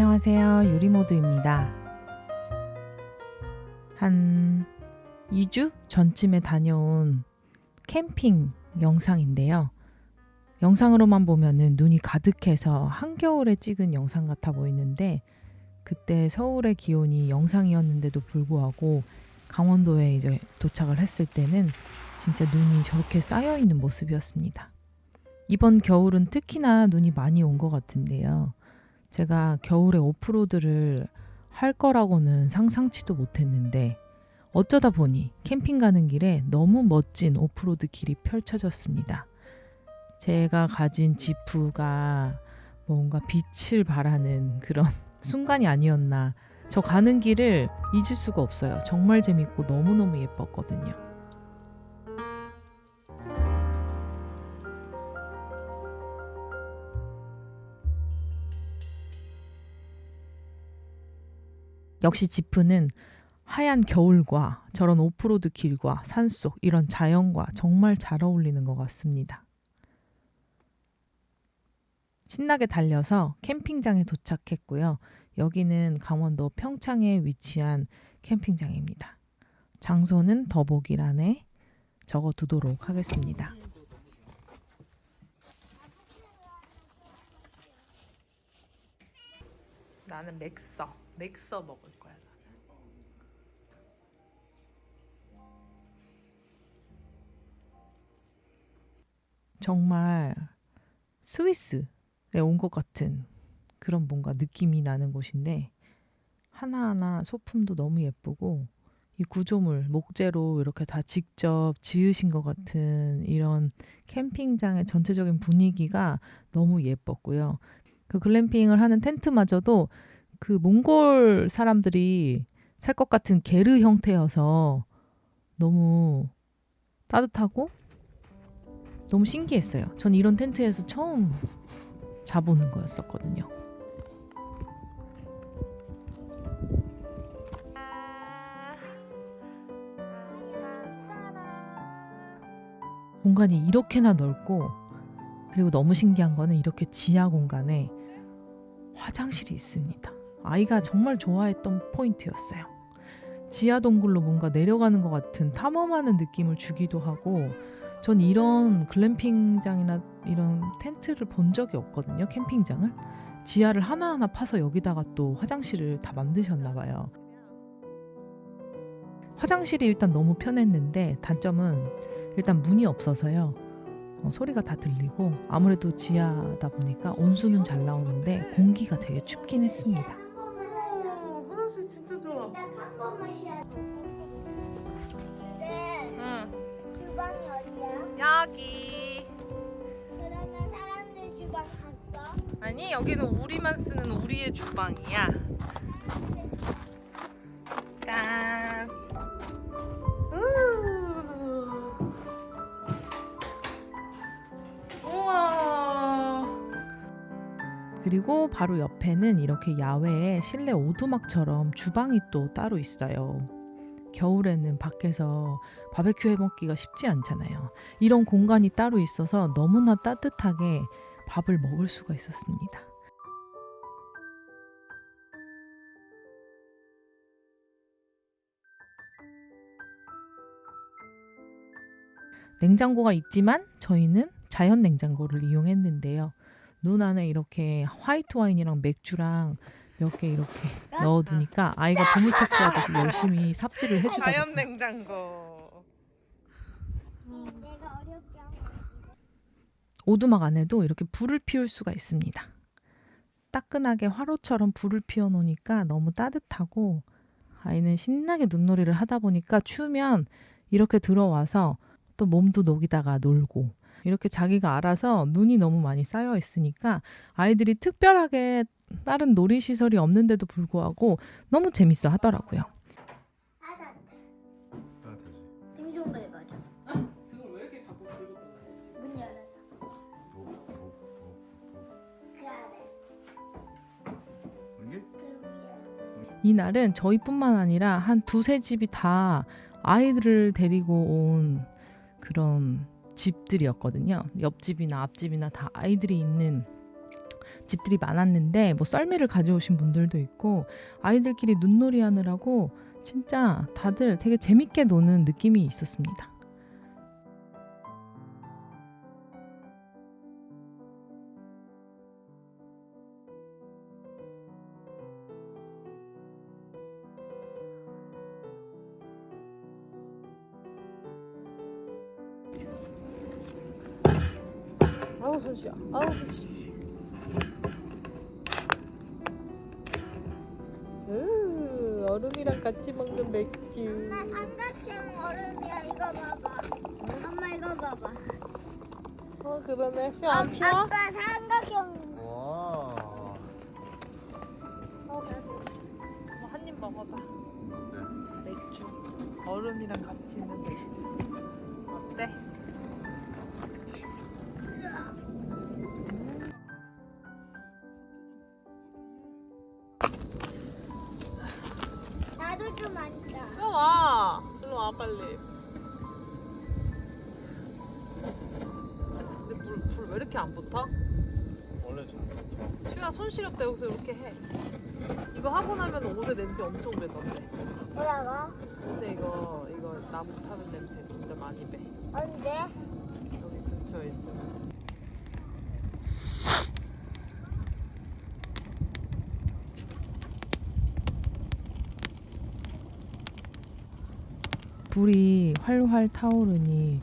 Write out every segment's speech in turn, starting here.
안녕하세요. 요리모드입니다. 한 2주 전쯤에 다녀온 캠핑 영상인데요. 영상으로만 보면은 눈이 가득해서 한겨울에 찍은 영상 같아 보이는데 그때 서울의 기온이 영상이었는데도 불구하고 강원도에 이제 도착을 했을 때는 진짜 눈이 저렇게 쌓여 있는 모습이었습니다. 이번 겨울은 특히나 눈이 많이 온 것 같은데요. 제가 겨울에 오프로드를 할 거라고는 상상치도 못했는데 어쩌다 보니 캠핑 가는 길에 너무 멋진 오프로드 길이 펼쳐졌습니다. 제가 가진 지프가 뭔가 빛을 발하는 그런 순간이 아니었나. 저 가는 길을 잊을 수가 없어요. 정말 재밌고 너무너무 예뻤거든요. 역시 지프는 하얀 겨울과 저런 오프로드 길과 산속 이런 자연과 정말 잘 어울리는 것 같습니다. 신나게 달려서 캠핑장에 도착했고요. 여기는 강원도 평창에 위치한 캠핑장입니다. 장소는 더보기란에 적어 두도록 하겠습니다. 나는 맥서, 맥서 먹을 거야. 정말 스위스에 온 것 같은 그런 뭔가 느낌이 나는 곳인데 하나하나 소품도 너무 예쁘고 이 구조물 목재로 이렇게 다 직접 지으신 것 같은 이런 캠핑장의 전체적인 분위기가 너무 예뻤고요. 그 글램핑을 하는 텐트마저도 그 몽골 사람들이 살 것 같은 게르 형태여서 너무 따뜻하고 너무 신기했어요. 전 이런 텐트에서 처음 자보는 거였었거든요. 공간이 이렇게나 넓고 그리고 너무 신기한 거는 이렇게 지하 공간에 화장실이 있습니다. 아이가 정말 좋아했던 포인트였어요. 지하 동굴로 뭔가 내려가는 것 같은 탐험하는 느낌을 주기도 하고 전 이런 글램핑장이나 이런 텐트를 본 적이 없거든요. 캠핑장을 지하를 하나하나 파서 여기다가 또 화장실을 다 만드셨나 봐요. 화장실이 일단 너무 편했는데 단점은 일단 문이 없어서요. 어, 소리가 다 들리고 아무래도 지하다 보니까 온수는 잘 나오는데 공기가 되게 춥긴 했습니다. 어, 화장실 진짜 좋아. 딱 한 번만 쉬어야 돼. 네, 응. 주방이 어디야? 여기. 그러면 사람들 주방 갔어? 아니 여기는 우리만 쓰는 우리의 주방이야. 그리고 바로 옆에는 이렇게 야외에 실내 오두막처럼 주방이 또 따로 있어요. 겨울에는 밖에서 바베큐 해 먹기가 쉽지 않잖아요. 이런 공간이 따로 있어서 너무나 따뜻하게 밥을 먹을 수가 있었습니다. 냉장고가 있지만 저희는 자연 냉장고를 이용했는데요. 눈 안에 이렇게 화이트 와인이랑 맥주랑 몇 개 이렇게 넣어두니까 아이가 보물찾기 하듯이 열심히 삽질을 자연 해주더라고요. 냉장고. 내가 어렵게 하고 오두막 안에도 이렇게 불을 피울 수가 있습니다. 따끈하게 화로처럼 불을 피워 놓으니까 너무 따뜻하고 아이는 신나게 눈놀이를 하다 보니까 추우면 이렇게 들어와서 또 몸도 녹이다가 놀고 이렇게 자기가 알아서 눈이 너무 많이 쌓여 있으니까 아이들이 특별하게 다른 놀이 시설이 없는데도 불구하고 너무 재밌어 하더라고요. 하다 따뜻하지. 등좀 긁어줘. 등을 왜 이렇게 자꾸 들고 다니지? 문 열어서 북북북북 그 이게 그 위에 이날은 저희뿐만 아니라 한 두세 집이 다 아이들을 데리고 온 그런 집들이었거든요. 옆집이나 앞집이나 다 아이들이 있는 집들이 많았는데 뭐 썰매를 가져오신 분들도 있고 아이들끼리 눈놀이 하느라고 진짜 다들 되게 재밌게 노는 느낌이 있었습니다. 아우 손시야. 아우 손시. 으 얼음이랑 같이 먹는 맥주. 엄마 삼각형 얼음이야 이거 봐봐. 엄마 이거 봐봐. 어 그러네. 시안 추워? 아빠 삼각형. 와. 한입 먹어봐. 네. 맥주. 얼음이랑 같이 있는 맥주. 어때? 안 붙어? 원래 좀. 시야 손 시렵 때 여기서 이렇게 해. 이거 하고 나면 옷에 냄새 엄청 배던데. 뭐라고? 근데 이거 이거 나무 타는 냄새 진짜 많이 배. 언제? 여기 근처에 있어. 불이 활활 타오르니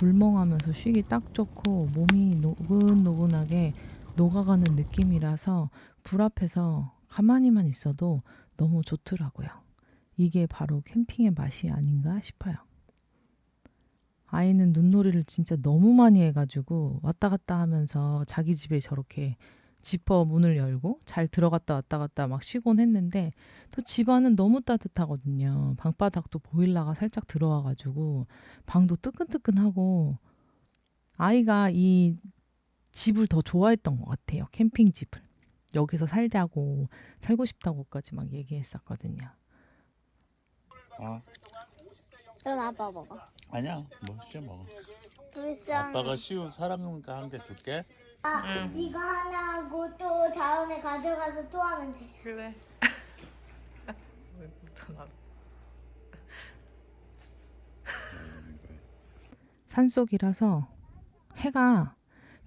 불멍하면서 쉬기 딱 좋고 몸이 노근노근하게 녹아가는 느낌이라서 불 앞에서 가만히만 있어도 너무 좋더라고요. 이게 바로 캠핑의 맛이 아닌가 싶어요. 아이는 눈놀이를 진짜 너무 많이 해가지고 왔다 갔다 하면서 자기 집에 저렇게 지퍼 문을 열고 잘 들어갔다 왔다 갔다 막 쉬곤 했는데 또 집안은 너무 따뜻하거든요. 방바닥도 보일러가 살짝 들어와가지고 방도 뜨끈뜨끈하고 아이가 이 집을 더 좋아했던 것 같아요. 캠핑 집을 여기서 살자고 살고 싶다고까지 막 얘기했었거든요. 아 그럼 아빠 먹어. 아니야. 뭐 먹어. 불쌍해. 아빠가 쉬운 사람과 한개 줄게. 아, 이거 하나 하고 또 다음에 가져가서 또 하면 되죠. 그래. 왜 붙어나? 산속이라서 해가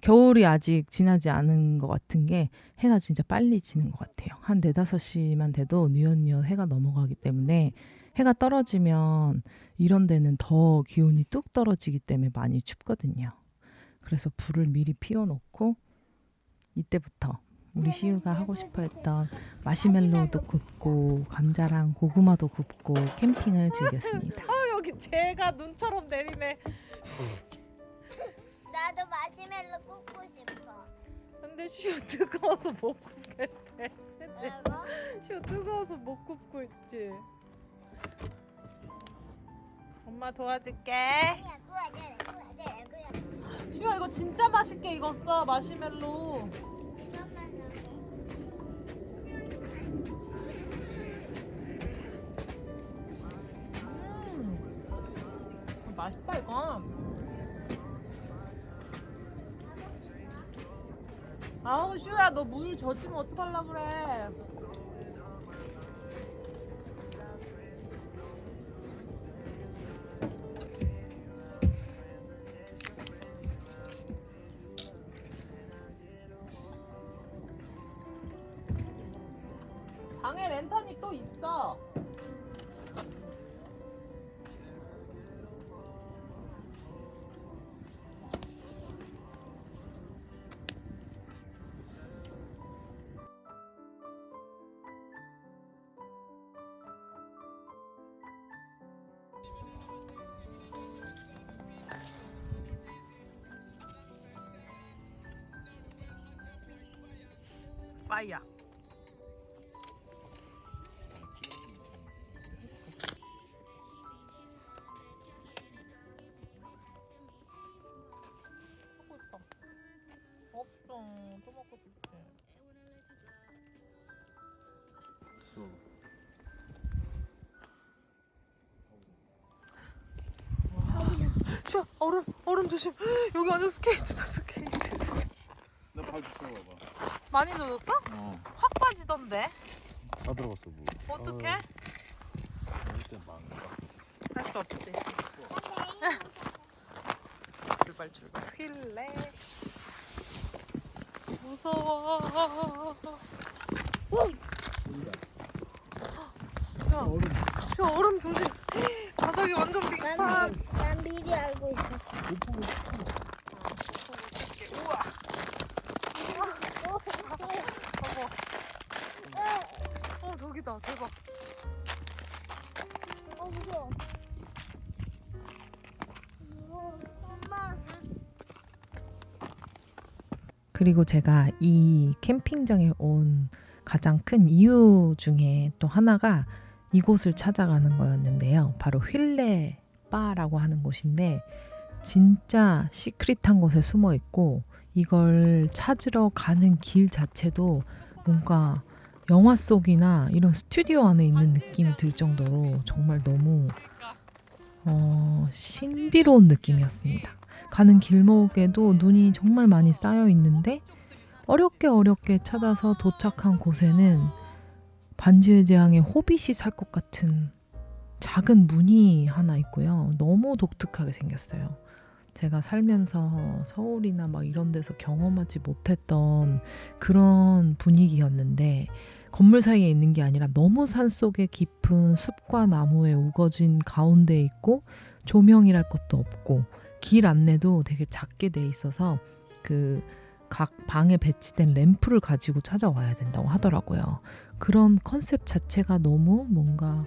겨울이 아직 지나지 않은 것 같은 게 해가 진짜 빨리 지는 것 같아요. 한 네다섯 시만 돼도 뉘엿뉘엿 해가 넘어가기 때문에 해가 떨어지면 이런 데는 더 기온이 뚝 떨어지기 때문에 많이 춥거든요. 그래서 불을 미리 피워놓고 이때부터 우리 시우가 하고 싶어 했던 마시멜로우도 굽고 감자랑 고구마도 굽고 캠핑을 즐겼습니다. 아 여기 재가 눈처럼 내리네. 나도 마시멜로 굽고 싶어. 근데 시우 뜨거워서 못 굽겠대. 그치? 뭐라고? 시우 뜨거워서 못 굽고 있지. 엄마 도와줄게. 아니야, 돼, 그거 시우야 이거 진짜 맛있게 익었어 마시멜로. 음. 맛있다 이거. 아우 시우야 너 물 젖으면 어떡하려 그래. 방에 랜턴이 또 있어. 파이어. 슈아 얼음 얼음 조심. 여기 완전 스케이트다 스케이트. 나발 비춰봐봐. 많이 젖었어? 어. 확 빠지던데. 다 들어갔어 뭐. 어떡해? 아, 이때 막. 할수 없지. 출발 출발. 휠레. 무서워. 야, 얼음. 저 얼음 조심. 바닥이 완전 빙판. 미리 알고 있었어. 어 저기다 대박. 어, 무서워. 무서워. 엄마. 그리고 제가 이 캠핑장에 온 가장 큰 이유 중에 또 하나가 이곳을 찾아가는 거였는데요. 바로 휠레 바라고 하는 곳인데 진짜 시크릿한 곳에 숨어 있고 이걸 찾으러 가는 길 자체도 뭔가 영화 속이나 이런 스튜디오 안에 있는 느낌이 들 정도로 정말 너무 어, 신비로운 느낌이었습니다. 가는 길목에도 눈이 정말 많이 쌓여 있는데 어렵게 어렵게 찾아서 도착한 곳에는 반지의 제왕의 호빗이 살 것 같은 작은 문이 하나 있고요. 너무 독특하게 생겼어요. 제가 살면서 서울이나 막 이런 데서 경험하지 못했던 그런 분위기였는데 건물 사이에 있는 게 아니라 너무 산 속에 깊은 숲과 나무에 우거진 가운데 있고 조명이랄 것도 없고 길 안내도 되게 작게 돼 있어서 그 각 방에 배치된 램프를 가지고 찾아와야 된다고 하더라고요. 그런 컨셉 자체가 너무 뭔가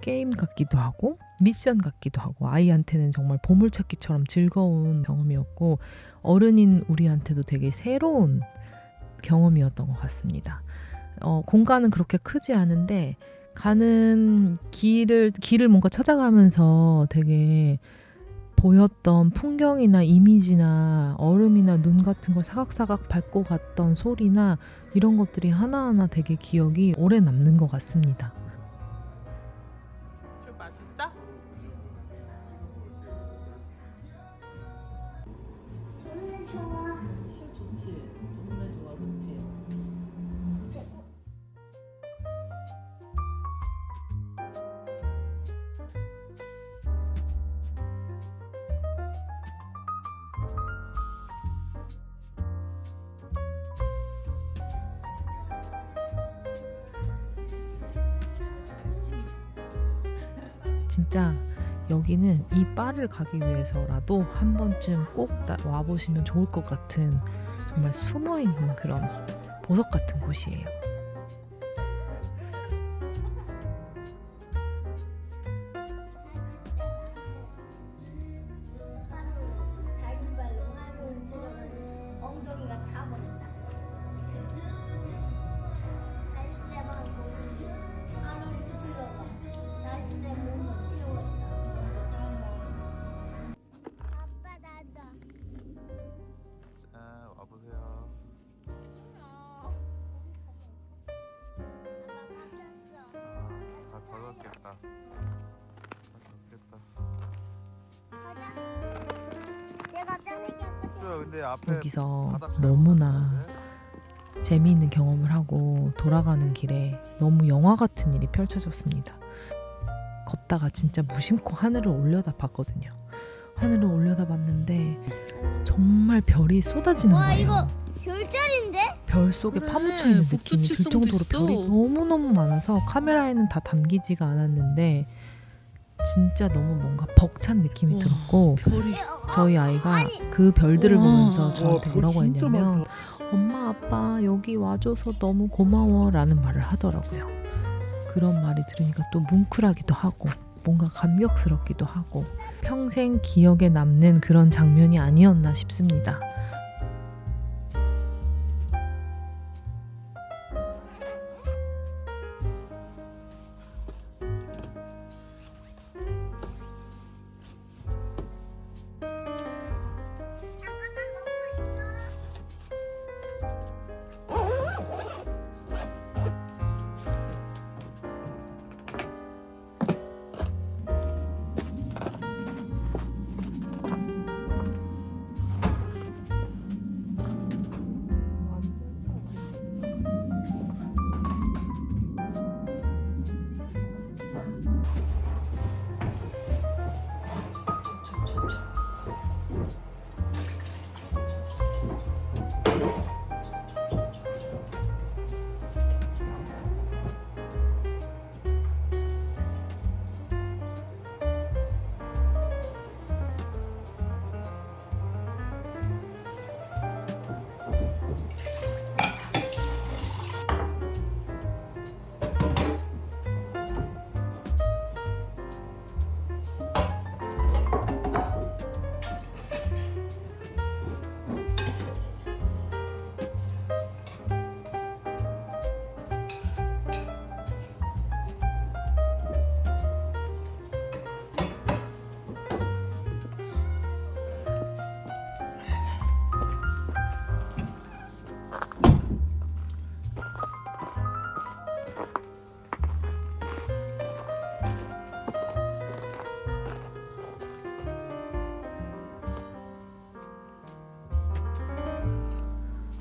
게임 같기도 하고 미션 같기도 하고 아이한테는 정말 보물찾기처럼 즐거운 경험이었고 어른인 우리한테도 되게 새로운 경험이었던 것 같습니다. 어, 공간은 그렇게 크지 않은데 가는 길을 길을 뭔가 찾아가면서 되게 보였던 풍경이나 이미지나 얼음이나 눈 같은 걸 사각사각 밟고 갔던 소리나 이런 것들이 하나하나 되게 기억이 오래 남는 것 같습니다. 진짜 여기는 이 바를 가기 위해서라도 한 번쯤 꼭 나- 와보시면 좋을 것 같은 정말 숨어 있는 그런 보석 같은 곳이에요. 젖었겠다. 다 젖겠다. 가자. 내가 아까 생각했던 수야 근데 앞에 여기서 바닥 잘 너무나? 재미있는 경험을 하고 돌아가는 길에 너무 영화 같은 일이 펼쳐졌습니다. 걷다가 진짜 무심코 하늘을 올려다 봤거든요. 하늘을 올려다 봤는데 정말 별이 쏟아지는 와, 거예요. 이거 별 속에 그래, 파묻혀 있는 느낌이 들 정도로 있어. 별이 너무너무 많아서 카메라에는 다 담기지가 않았는데 진짜 너무 뭔가 벅찬 느낌이 우와. 들었고 별이 저희 아이가. 그 별들을 우와. 보면서 저한테 와, 뭐라고 했냐면. 엄마 아빠 여기 와줘서 너무 고마워 라는 말을 하더라고요 그런 말이 들으니까 또 뭉클하기도 하고 뭔가 감격스럽기도 하고 평생 기억에 남는 그런 장면이 아니었나 싶습니다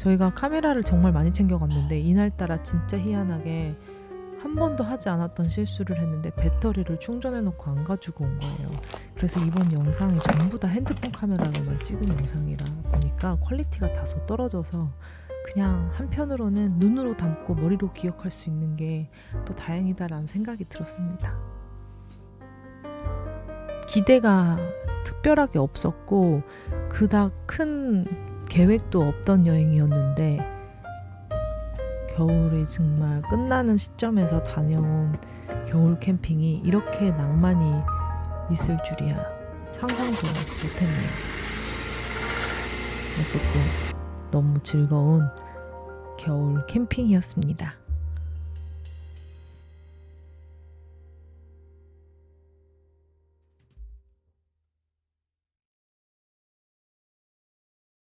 저희가 카메라를 정말 많이 챙겨갔는데 이날따라 진짜 희한하게 한 번도 하지 않았던 실수를 했는데 배터리를 충전해 놓고 안 가지고 온 거예요. 그래서 이번 영상이 전부 다 핸드폰 카메라로만 찍은 영상이라 보니까 퀄리티가 다소 떨어져서 그냥 한편으로는 눈으로 담고 머리로 기억할 수 있는 게 또 다행이다라는 생각이 들었습니다. 기대가 특별하게 없었고 그닥 큰 계획도 없던 여행이었는데 겨울이 정말 끝나는 시점에서 다녀온 겨울 캠핑이 이렇게 낭만이 있을 줄이야 상상도 못했네요. 어쨌든 너무 즐거운 겨울 캠핑이었습니다.